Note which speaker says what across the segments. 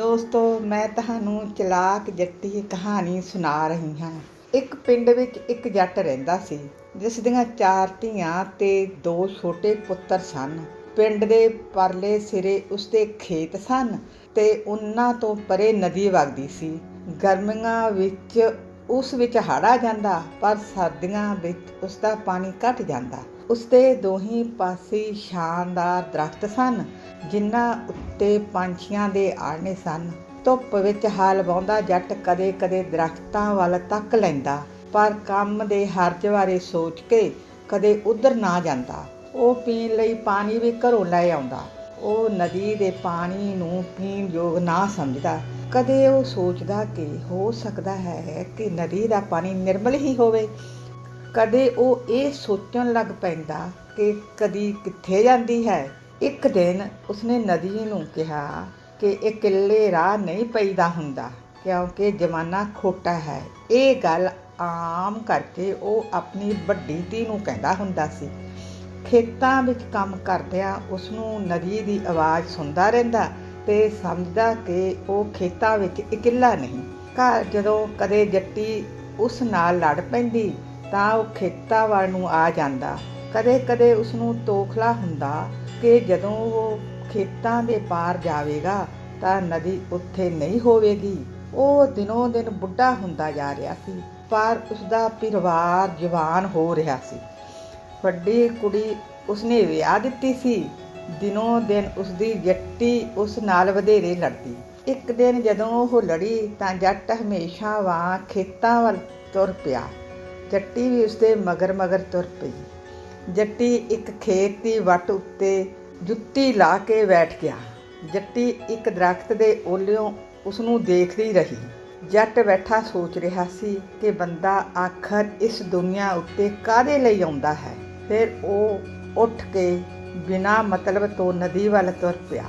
Speaker 1: ਦੋਸਤੋ, ਮੈਂ ਤੁਹਾਨੂੰ ਚਲਾਕ ਜੱਟੀ ਕਹਾਣੀ ਸੁਣਾ ਰਹੀ ਹਾਂ। ਇੱਕ ਪਿੰਡ ਵਿੱਚ ਇੱਕ ਜੱਟ ਰਹਿੰਦਾ ਸੀ, ਜਿਸ ਦੀਆਂ ਚਾਰ ਧੀਆਂ ਤੇ ਦੋ ਛੋਟੇ ਪੁੱਤਰ ਸਨ। ਪਿੰਡ ਦੇ ਪਰਲੇ ਸਿਰੇ ਉਸਦੇ ਖੇਤ ਸਨ ਤੇ ਉਹਨਾਂ ਤੋਂ ਪਰੇ ਨਦੀ ਵਗਦੀ ਸੀ। ਗਰਮੀਆਂ ਵਿੱਚ ਉਸ ਵਿੱਚ ਹੜ੍ਹ ਆ ਜਾਂਦਾ, ਪਰ ਸਰਦੀਆਂ ਵਿੱਚ ਉਸ ਦਾ ਪਾਣੀ ਘਟ ਜਾਂਦਾ। ਉਸਦੇ ਦੋਹੀਂ ਪਾਸੇ ਸ਼ਾਨਦਾਰ ਦਰਖਤ ਸਨ, ਜਿਨ੍ਹਾਂ ਉੱਤੇ ਪੰਛੀਆਂ ਦੇ ਆਲਣੇ ਸਨ। ਧੁੱਪ ਵਿੱਚ ਹਲ ਵਾਉਂਦਾ ਜੱਟ ਕਦੇ-ਕਦੇ ਦਰਖਤਾਂ ਵੱਲ ਤੱਕ ਲੈਂਦਾ, ਪਰ ਕੰਮ ਦੇ ਹਰਜ ਬਾਰੇ ਸੋਚ ਕੇ ਕਦੇ ਉਧਰ ਨਾ ਜਾਂਦਾ। ਉਹ ਪੀਣ ਲਈ ਪਾਣੀ ਵੀ ਘਰੋਂ ਲੈ ਆਉਂਦਾ। ਉਹ ਨਦੀ ਦੇ ਪਾਣੀ ਨੂੰ ਪੀਣ ਯੋਗ ਨਾ ਸਮਝਦਾ। ਕਦੇ ਉਹ ਸੋਚਦਾ ਕਿ ਹੋ ਸਕਦਾ ਹੈ ਕਿ ਨਦੀ ਦਾ ਪਾਣੀ ਨਿਰਮਲ ਹੀ ਹੋਵੇ। ਕਦੇ ਉਹ ਇਹ ਸੋਚਣ ਲੱਗ ਪੈਂਦਾ ਕਿ ਕਦੀ ਕਿੱਥੇ ਜਾਂਦੀ ਹੈ। ਇੱਕ ਦਿਨ ਉਸਨੇ ਨਦੀ ਨੂੰ ਕਿਹਾ ਕਿ ਇਹ ਕਿੱਲੇ ਰਾਹ ਨਹੀਂ ਪੈਦਾ ਹੁੰਦਾ, ਕਿਉਂਕਿ ਜ਼ਮਾਨਾ ਖੋਟਾ ਹੈ। ਇਹ ਗੱਲ ਆਮ ਕਰਕੇ ਉਹ ਆਪਣੀ ਵੱਡੀ ਧੀ ਨੂੰ ਕਹਿੰਦਾ ਹੁੰਦਾ ਸੀ। ਖੇਤਾਂ ਵਿੱਚ ਕੰਮ ਕਰਦਿਆਂ ਉਸ ਨੂੰ ਨਦੀ ਦੀ ਆਵਾਜ਼ ਸੁਣਦਾ ਰਹਿੰਦਾ ਤੇ ਸਮਝਦਾ ਕਿ ਉਹ ਖੇਤਾਂ ਵਿੱਚ ਇਕੱਲਾ ਨਹੀਂ। ਘਰ ਜਦੋਂ ਕਦੇ ਜੱਟੀ ਉਸ ਨਾਲ ਲੜ ਪੈਂਦੀ ਤਾਂ ਉਹ ਖੇਤਾਂ ਵੱਲ ਨੂੰ ਆ ਜਾਂਦਾ। ਕਦੇ-ਕਦੇ ਉਸ ਨੂੰ ਤੋਖਲਾ ਹੁੰਦਾ ਕਿ ਜਦੋਂ ਉਹ ਖੇਤਾਂ ਦੇ ਪਾਰ ਜਾਵੇਗਾ ਤਾਂ ਨਦੀ ਉੱਥੇ ਨਹੀਂ ਹੋਵੇਗੀ। ਉਹ ਦਿਨੋਂ ਦਿਨ ਬੁੱਢਾ ਹੁੰਦਾ ਜਾ ਰਿਹਾ ਸੀ, ਪਰ ਉਸ ਦਾ ਪਰਿਵਾਰ ਜਵਾਨ ਹੋ ਰਿਹਾ ਸੀ। ਵੱਡੀ ਕੁੜੀ ਉਸਨੇ ਵਿਆਹ ਦਿੱਤੀ ਸੀ। ਦਿਨੋਂ ਦਿਨ ਉਸਦੀ ਜੱਟੀ ਉਸ ਨਾਲ ਵਧੇਰੇ ਲੜਦੀ। ਇੱਕ ਦਿਨ ਜਦੋਂ ਉਹ ਲੜੀ ਤਾਂ ਜੱਟ ਹਮੇਸ਼ਾ ਵਾਂ ਖੇਤਾਂ ਵੱਲ ਤੁਰ ਪਿਆ। ਜੱਟੀ ਵੀ ਉਸਦੇ ਮਗਰ ਮਗਰ ਤੁਰ ਪਈ। ਜੱਟੀ ਇੱਕ ਖੇਤ ਦੀ ਵੱਟ ਉੱਤੇ ਜੁੱਤੀ ਲਾ ਕੇ ਬੈਠ ਗਿਆ। ਜੱਟੀ ਇੱਕ ਦਰਖਤ ਦੇ ਓਲਿਓਂ ਉਸ ਨੂੰ ਦੇਖਦੀ ਰਹੀ। ਜੱਟ ਬੈਠਾ ਸੋਚ ਰਿਹਾ ਸੀ ਕਿ ਬੰਦਾ ਆਖਰ ਇਸ ਦੁਨੀਆ ਉੱਤੇ ਕਾਦੇ ਲਈ ਆਉਂਦਾ ਹੈ? ਫਿਰ ਉਹ ਉੱਠ ਕੇ ਬਿਨਾ ਮਤਲਬ ਤੋਂ ਨਦੀ ਵੱਲ ਤੁਰ ਪਿਆ।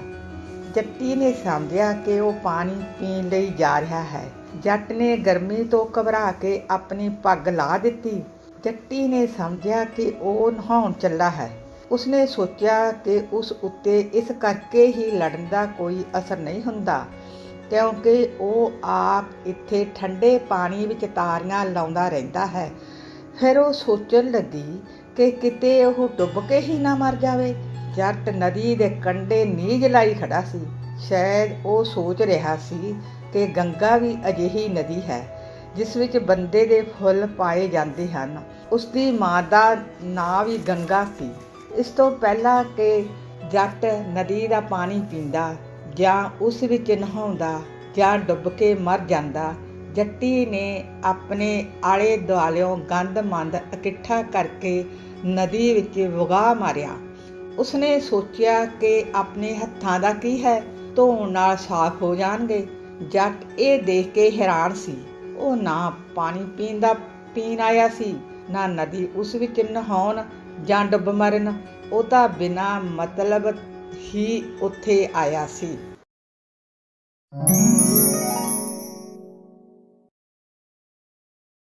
Speaker 1: ਜੱਟੀ ਨੇ ਸਮਝਿਆ ਕਿ ਉਹ ਪਾਣੀ ਪੀਣ ਲਈ ਜਾ ਰਿਹਾ ਹੈ। ਜੱਟ ਨੇ ਗਰਮੀ ਤੋਂ ਘਬਰਾ ਕੇ ਆਪਣੀ ਪੱਗ ਲਾ ਦਿੱਤੀ। ਜੱਟੀ ਨੇ ਸਮਝਿਆ ਕਿ ਉਹ ਨਹਾਉਣ ਚੱਲਾ ਹੈ। ਉਸਨੇ ਸੋਚਿਆ ਕਿ ਉਸ ਉੱਤੇ ਇਸ ਕਰਕੇ ਹੀ ਲੜਨ ਦਾ ਕੋਈ ਅਸਰ ਨਹੀਂ ਹੁੰਦਾ, ਕਿਉਂਕਿ ਉਹ ਆਪ ਇੱਥੇ ਠੰਡੇ ਪਾਣੀ ਵਿੱਚ ਤਾਰੀਆਂ ਲਾਉਂਦਾ ਰਹਿੰਦਾ ਹੈ। ਫਿਰ ਉਹ ਸੋਚਣ ਲੱਗੀ ਕਿ ਕਿਤੇ ਉਹ ਡੁੱਬ ਕੇ ਹੀ ਨਾ ਮਰ ਜਾਵੇ। ਜੱਟ ਨਦੀ ਦੇ ਕੰਢੇ ਨੀਜ ਲਾਈ ਖੜਾ ਸੀ। ਸ਼ਾਇਦ ਉਹ ਸੋਚ ਰਿਹਾ ਸੀ ਕਿ ਗੰਗਾ ਵੀ ਅਜਿਹੀ ਨਦੀ ਹੈ, ਜਿਸ ਵਿੱਚ ਬੰਦੇ ਦੇ ਫੁੱਲ ਪਾਏ ਜਾਂਦੇ ਹਨ। ਉਸ ਦੀ ਮਾਂ ਦਾ ਨਾਂ ਵੀ ਗੰਗਾ ਸੀ। ਇਸ ਤੋਂ ਪਹਿਲਾਂ ਕਿ ਜੱਟ ਨਦੀ ਦਾ ਪਾਣੀ ਪੀਂਦਾ ਜਾਂ ਉਸ ਵਿੱਚ ਨਹਾਉਂਦਾ ਜਾਂ ਡੁੱਬ ਕੇ ਮਰ ਜਾਂਦਾ ਜੱਟੀ ਨੇ ਆਪਣੇ ਆਲੇ ਦੁਆਲਿਓਂ ਗੰਦ ਮੰਦ ਇਕੱਠਾ ਕਰਕੇ ਨਦੀ ਵਿੱਚ ਵਗਾ ਮਾਰਿਆ। ਉਸਨੇ ਸੋਚਿਆ ਕਿ ਆਪਣੇ ਹੱਥਾਂ ਦਾ ਕੀ ਹੈ? ਧੋਣ ਨਾਲ ਸਾਫ਼ ਹੋ ਜਾਣਗੇ। ਜੱਟ ਇਹ ਦੇਖ ਕੇ ਹੈਰਾਨ ਸੀ। ਉਹ ਨਾ ਪਾਣੀ ਪੀਣ ਦਾ, ਪੀਣ ਆਇਆ ਸੀ, ਨਾ ਨਦੀ ਉਸ ਵਿੱਚ ਨਹਾਉਣ ਜਾਂ ਡੁੱਬ ਮਰਨ। ਉਹ ਤਾਂ ਬਿਨਾ ਮਤਲਬ ਹੀ ਉੱਥੇ ਆਇਆ ਸੀ।